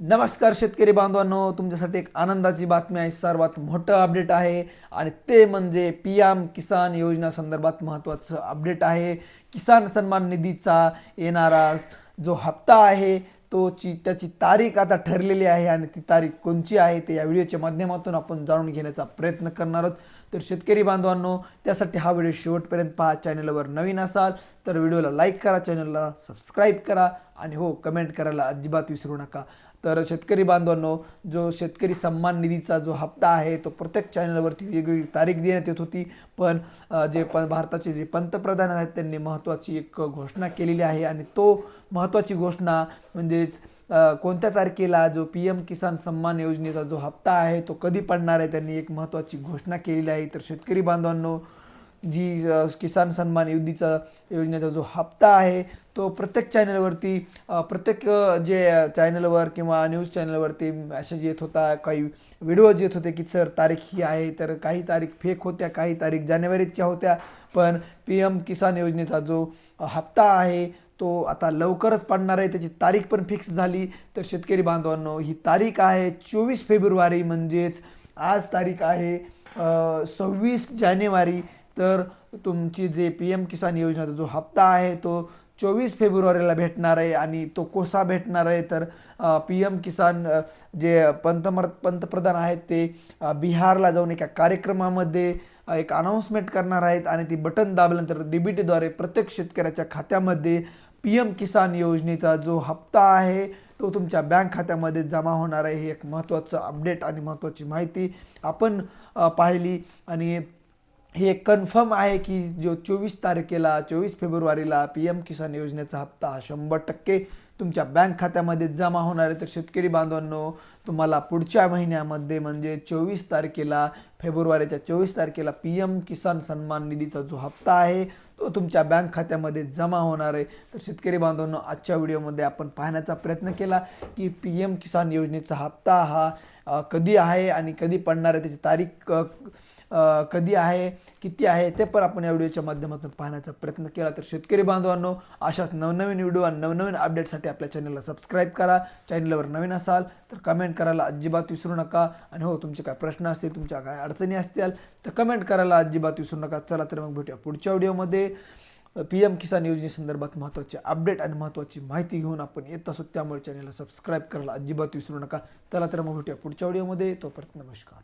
नमस्कार शेतकरी बांधवांनो तुमच्यासाठी एक आनंदाची बातमी आहे. सर्वात मोठं अपडेट आहे आणि ते म्हणजे पी एम किसान योजना संदर्भात महत्त्वाचं अपडेट आहे. किसान सन्मान निधीचा येणारा जो हप्ता आहे तो ची त्याची तारीख आता ठरलेली आहे आणि ती तारीख कोणची आहे ते या व्हिडिओच्या माध्यमातून आपण जाणून घेण्याचा प्रयत्न करणार आहोत. तर शेतकरी बांधवांनो त्यासाठी हा व्हिडिओ शेवटपर्यंत पहा. चॅनलवर नवीन असाल तर व्हिडिओला लाईक करा चॅनलला सबस्क्राईब करा आणि हो कमेंट करायला अजिबात विसरू नका. तर शेतकरी बांधवांनो जो शेतकरी सन्मान निधीचा जो हप्ता आहे तो प्रत्येक चॅनलवरती वेगवेगळी तारीख देण्यात येत होती. पण जे पण भारताचे जे पंतप्रधान आहेत त्यांनी महत्त्वाची एक घोषणा केलेली आहे आणि तो महत्त्वाची घोषणा म्हणजेच कोणत्या तारखेला जो पी एम किसान सन्मान योजनेचा जो हप्ता आहे तो कधी पडणार आहे त्यांनी एक महत्त्वाची घोषणा केलेली आहे. तर शेतकरी बांधवांनो जी किसान सन्मान निधीचा योजनेचा जो हप्ता आहे तो प्रत्येक चॅनलवरती प्रत्येक जे चॅनलवर किंवा न्यूज चॅनलवरती मॅसेज येत होता काही व्हिडिओज येत होते की सर तारीख ही आहे तर काही तारीख फेक होत्या काही तारीख जानेवारीच्या होत्या. पण पी एम किसान योजनेचा जो हप्ता आहे तो आता लवकरच पडणार आहे. त्याची तारीख पण फिक्स झाली. तर शेतकरी बांधवांनो ही तारीख आहे चोवीस फेब्रुवारी म्हणजेच आज तारीख आहे सव्वीस जानेवारी तर तुमची जे पी एम किसान योजनेचा जो हप्ता आहे तो चोवीस फेब्रुवारीला भेटणार आहे आणि तो कोसा भेटणार आहे. तर पी एम किसान जे पंतमर पंतप्रधान आहेत ते बिहारला जाऊन एका कार्यक्रमामध्ये एक अनाऊन्समेंट करणार आहेत आणि ती बटन दाबल्यानंतर डीबीटीद्वारे प्रत्येक शेतकऱ्याच्या खात्यामध्ये पी एम किसान योजनेचा जो हप्ता आहे तो तुमच्या बँक खात्यामध्ये जमा होणार आहे. हे एक महत्त्वाचं अपडेट आणि महत्त्वाची माहिती आपण पाहिली आणि हे कन्फर्म आहे की जो चोवीस तारखेला चोवीस फेब्रुवारीला पी एम किसान योजनेचा हप्ता हा शंभर टक्के तुमच्या बँक खात्यामध्ये जमा होणार आहे. तर शेतकरी बांधवांनो तुम्हाला पुढच्या महिन्यामध्ये म्हणजे चोवीस तारखेला फेब्रुवारीच्या चोवीस तारखेला पी एम किसान सन्मान निधीचा जो हप्ता आहे तो तुमच्या बँक खात्यामध्ये जमा होणार आहे. तर शेतकरी बांधवांनो आजच्या व्हिडिओमध्ये आपण पाहण्याचा प्रयत्न केला की पी एम किसान योजनेचा हप्ता हा कधी आहे आणि कधी पडणार आहे त्याची तारीख कधी आहे किती आहे ते पण आपण या व्हिडिओच्या माध्यमातून पाहण्याचा प्रयत्न केला. तर शेतकरी बांधवांनो अशाच नवनवीन व्हिडिओ आणि नवनवीन अपडेटसाठी आपल्या चॅनलला सबस्क्राईब करा. चॅनलवर नवीन असाल तर कमेंट करायला अजिबात विसरू नका. आणि हो तुमचे काय प्रश्न असतील तुमच्या काय अडचणी असतील तर कमेंट करायला अजिबात विसरू नका. चला तर मग भेटूया पुढच्या व्हिडिओमध्ये. पी एम किसान योजनेसंदर्भात महत्त्वाचे अपडेट आणि महत्त्वाची माहिती घेऊन आपण येत असो त्यामुळे चॅनलला सबस्क्राईब करायला अजिबात विसरू नका. चला तर मग भेटूया पुढच्या व्हिडिओमध्ये. तोपर्यंत नमस्कार.